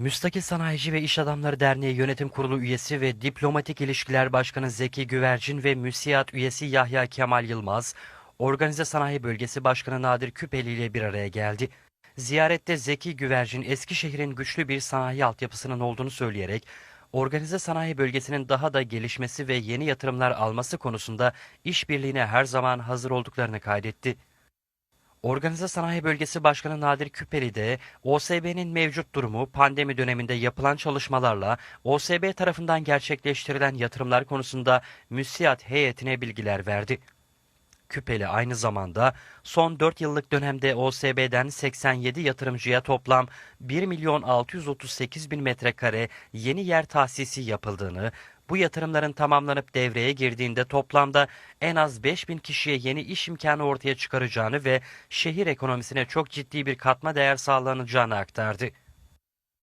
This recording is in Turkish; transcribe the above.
Müstakil Sanayici ve İş Adamları Derneği Yönetim Kurulu üyesi ve Diplomatik İlişkiler Başkanı Zeki Güvercin ve MÜSİAD üyesi Yahya Kemal Yılmaz, Organize Sanayi Bölgesi Başkanı Nadir Küpeli ile bir araya geldi. Ziyarette Zeki Güvercin, Eskişehir'in güçlü bir sanayi altyapısının olduğunu söyleyerek, organize sanayi bölgesinin daha da gelişmesi ve yeni yatırımlar alması konusunda işbirliğine her zaman hazır olduklarını kaydetti. Organize Sanayi Bölgesi Başkanı Nadir Küpeli de OSB'nin mevcut durumu, pandemi döneminde yapılan çalışmalarla OSB tarafından gerçekleştirilen yatırımlar konusunda müsiyat heyetine bilgiler verdi. Küpeli aynı zamanda son 4 yıllık dönemde OSB'den 87 yatırımcıya toplam 1 milyon 638 bin metrekare yeni yer tahsisi yapıldığını, bu yatırımların tamamlanıp devreye girdiğinde toplamda en az 5 bin kişiye yeni iş imkanı ortaya çıkaracağını ve şehir ekonomisine çok ciddi bir katma değer sağlanacağını aktardı.